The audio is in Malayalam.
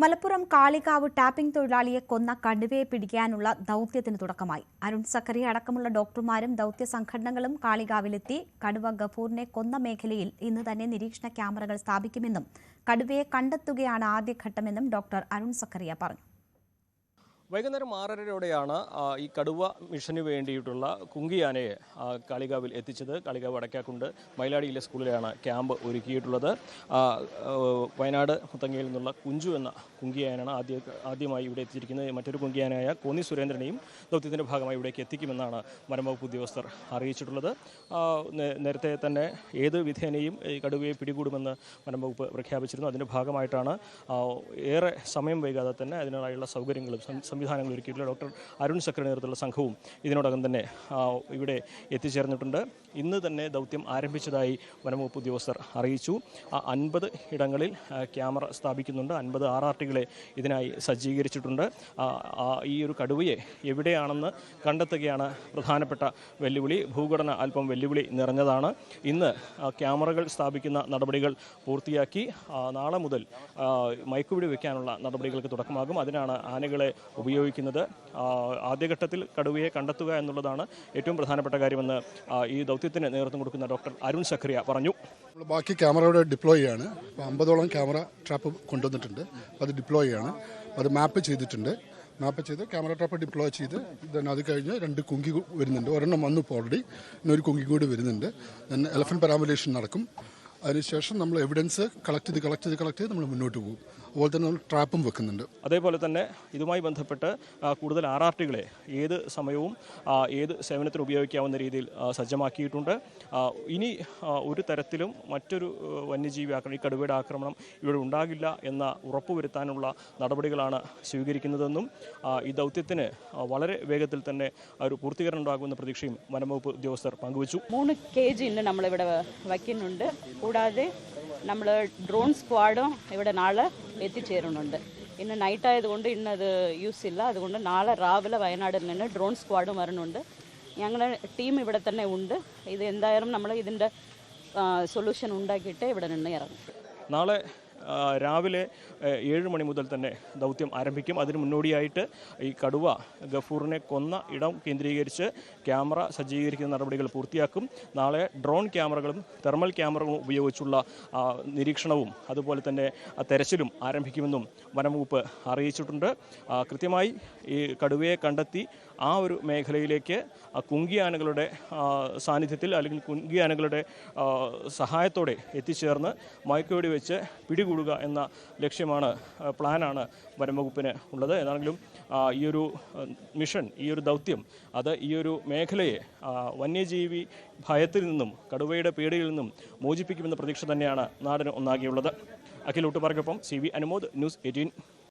മലപ്പുറം കാളികാവ് ടാപ്പിംഗ് തൊഴിലാളിയെ കൊന്ന കടുവയെ പിടിക്കാനുള്ള ദൗത്യത്തിന് തുടക്കമായി. അരുൺ സക്കറി അടക്കമുള്ള ഡോക്ടർമാരും ദൗത്യ സംഘടനകളും കാളികാവിലെത്തി കടുവ ഗഫൂറിനെ കൊന്ന മേഖലയിൽ ഇന്ന് തന്നെ നിരീക്ഷണ ക്യാമറകൾ സ്ഥാപിക്കുമെന്നും കടുവയെ കണ്ടെത്തുകയാണ് ആദ്യഘട്ടമെന്നും ഡോക്ടർ അരുൺ സക്കറിയ പറഞ്ഞു. വൈകുന്നേരം ആറരയോടെയാണ് ഈ കടുവ മിഷന് വേണ്ടിയിട്ടുള്ള കുങ്കിയാനയെ കാളികാവിൽ എത്തിച്ചത്. കാളികാവ് അടയ്ക്കാക്കുണ്ട് മയിലാടിയിലെ സ്കൂളിലാണ് ക്യാമ്പ് ഒരുക്കിയിട്ടുള്ളത്. വയനാട് മുത്തങ്ങയിൽ നിന്നുള്ള കുഞ്ചു എന്ന കുങ്കിയാനാണ് ആദ്യ ആദ്യമായി ഇവിടെ എത്തിയിരിക്കുന്നത് മറ്റൊരു കുങ്കിയാനായ കോന്നി സുരേന്ദ്രനെയും ദൗത്യത്തിന്റെ ഭാഗമായി ഇവിടേക്ക് എത്തിക്കുമെന്നാണ് വനംവകുപ്പ് ഉദ്യോഗസ്ഥർ അറിയിച്ചിട്ടുള്ളത്. നേരത്തെ തന്നെ ഏത് വിധേനയും ഈ കടുവയെ പിടികൂടുമെന്ന് വനംവകുപ്പ് പ്രഖ്യാപിച്ചിരുന്നു. അതിന്റെ ഭാഗമായിട്ടാണ് ഏറെ സമയം വൈകാതെ തന്നെ അതിനായുള്ള സൗകര്യങ്ങളും സം- സംവിധാനങ്ങളും ഒരുക്കിയിട്ടുള്ള ഡോക്ടർ അരുൺ സക്കറി നേതൃത്വത്തിലുള്ള സംഘവും ഇതിനോടകം തന്നെ ഇവിടെ എത്തിച്ചേർന്നിട്ടുണ്ട്. ഇന്ന് തന്നെ ദൗത്യം ആരംഭിച്ചതായി വനംവകുപ്പ് ഉദ്യോഗസ്ഥർ അറിയിച്ചു. ആ അൻപത് ഇടങ്ങളിൽ ക്യാമറ സ്ഥാപിക്കുന്നുണ്ട്. അൻപത് ആർ ആർ ടികളെ ഇതിനായി സജ്ജീകരിച്ചിട്ടുണ്ട്. ഈ ഒരു കടുവയെ എവിടെയാണെന്ന് കണ്ടെത്തുകയാണ് പ്രധാനപ്പെട്ട വെല്ലുവിളി. ഭൂഘടന അല്പം വെല്ലുവിളി നിറഞ്ഞതാണ്. ഇന്ന് ക്യാമറകൾ സ്ഥാപിക്കുന്ന നടപടികൾ പൂർത്തിയാക്കി. നാളെ മുതൽ മയക്കുപിടി വയ്ക്കാനുള്ള നടപടികൾക്ക് തുടക്കമാകും. അതിനാണ് ആനകളെ ഉപയോഗിക്കുന്നത്. ആ, ആദ്യഘട്ടത്തിൽ കടുവയെ കണ്ടെത്തുക എന്നുള്ളതാണ് ഏറ്റവും പ്രധാനപ്പെട്ട കാര്യമെന്ന് ഈ ദൗത്യത്തിന് നേതൃത്വം കൊടുക്കുന്ന ഡോക്ടർ അരുൺ സഖ്രിയ പറഞ്ഞു. ബാക്കി ക്യാമറ ഇവിടെ ഡിപ്ലോയ് ചെയ്യാണ് അമ്പതോളം ക്യാമറ ട്രാപ്പ് കൊണ്ടുവന്നിട്ടുണ്ട്. അത് ഡിപ്ലോയ് അത് മാപ്പ് ചെയ്തിട്ടുണ്ട്. മാപ്പ് ചെയ്ത് ക്യാമറ ട്രാപ്പ് ഡിപ്ലോയ് ചെയ്ത് then അത് കഴിഞ്ഞ് രണ്ട് കുങ്കി വരുന്നുണ്ട്. ഒരെണ്ണം വന്നു ഇപ്പോൾ ഓൾറെഡി ഇന്നൊരു കുങ്കി കൂടി വരുന്നുണ്ട്. ദെൻ എലഫന്റ് പരാമുലേഷൻ നടക്കും. അതിനുശേഷം നമ്മൾ എവിഡൻസ് കളക്ട് ചെയ്ത് കളക്ട് ചെയ്ത് കളക്ട് ചെയ്ത് നമ്മൾ മുന്നോട്ട് പോകും. അതുപോലെ തന്നെ നമ്മൾ ട്രാപ്പും വെക്കുന്നുണ്ട്. അതേപോലെ തന്നെ ഇതുമായി ബന്ധപ്പെട്ട് കൂടുതൽ ആർ ആർ ടികളെ ഏത് സമയവും ഏത് സേവനത്തിന് ഉപയോഗിക്കാവുന്ന രീതിയിൽ സജ്ജമാക്കിയിട്ടുണ്ട്. ഇനി ഒരു തരത്തിലും മറ്റൊരു വന്യജീവി ആക്രമണം ഈ കടുവയുടെ ആക്രമണം ഇവിടെ ഉണ്ടാകില്ല എന്ന ഉറപ്പുവരുത്താനുള്ള നടപടികളാണ് സ്വീകരിക്കുന്നതെന്നും ഈ ദൗത്യത്തിന് വളരെ വേഗത്തിൽ തന്നെ ഒരു പൂർത്തീകരണം ഉണ്ടാകുമെന്ന പ്രതീക്ഷയും വനംവകുപ്പ് ഉദ്യോഗസ്ഥർ പങ്കുവച്ചു. മൂന്ന് കെ ജി ഇന്ന് നമ്മളിവിടെ വയ്ക്കുന്നുണ്ട്. കൂടാതെ നമ്മൾ ഡ്രോൺ സ്ക്വാഡും ഇവിടെ നാളെ എത്തിച്ചേരുന്നുണ്ട്. ഇന്ന് നൈറ്റ് ആയതുകൊണ്ട് ഇന്ന് അത് യൂസ് ഇല്ല. അതുകൊണ്ട് നാളെ രാവിലെ വയനാടിൽ നിന്ന് ഡ്രോൺ സ്ക്വാഡും വരുന്നുണ്ട് ഞങ്ങളുടെ ടീം ഇവിടെ തന്നെ ഉണ്ട്. ഇത് എന്തായാലും നമ്മൾ ഇതിന്റെ സൊല്യൂഷൻ ഉണ്ടാക്കിയിട്ട് ഇവിടെ നിന്ന് ഇറങ്ങും. നാളെ രാവിലെ ഏഴ് മണി മുതൽ തന്നെ ദൗത്യം ആരംഭിക്കും. അതിന് മുന്നോടിയായിട്ട് ഈ കടുവ ഗഫൂറിനെ കൊന്ന ഇടം കേന്ദ്രീകരിച്ച് ക്യാമറ സജ്ജീകരിക്കുന്ന നടപടികൾ പൂർത്തിയാക്കും. നാളെ ഡ്രോൺ ക്യാമറകളും തെർമൽ ക്യാമറകളും ഉപയോഗിച്ചുള്ള നിരീക്ഷണവും അതുപോലെ തന്നെ തെരച്ചിലും ആരംഭിക്കുമെന്നും വനംവകുപ്പ് അറിയിച്ചിട്ടുണ്ട്. കൃത്യമായി ഈ കടുവയെ കണ്ടെത്തി ആ ഒരു മേഖലയിലേക്ക് കുങ്കിയാനകളുടെ സാന്നിധ്യത്തിൽ അല്ലെങ്കിൽ കുങ്കിയാനകളുടെ സഹായത്തോടെ എത്തിച്ചേർന്ന് മയക്കുവെടി വെച്ച് പിടികൂടുക എന്ന ലക്ഷ്യമാണ് പ്ലാനാണ് വനംവകുപ്പിന് ഉള്ളത്. ഏതാണെങ്കിലും ഈ ഒരു മിഷൻ ഈ ഒരു ദൗത്യം അത് ഈ ഒരു മേഖലയെ വന്യജീവി ഭയത്തിൽ നിന്നും കടുവയുടെ പേടിയിൽ നിന്നും മോചിപ്പിക്കുമെന്ന പ്രതീക്ഷ തന്നെയാണ് നാടിന് ഒന്നാകെയുള്ളത്. Akhil ഊട്ടുപാർക്കൊപ്പം C V Anumod news eighteen.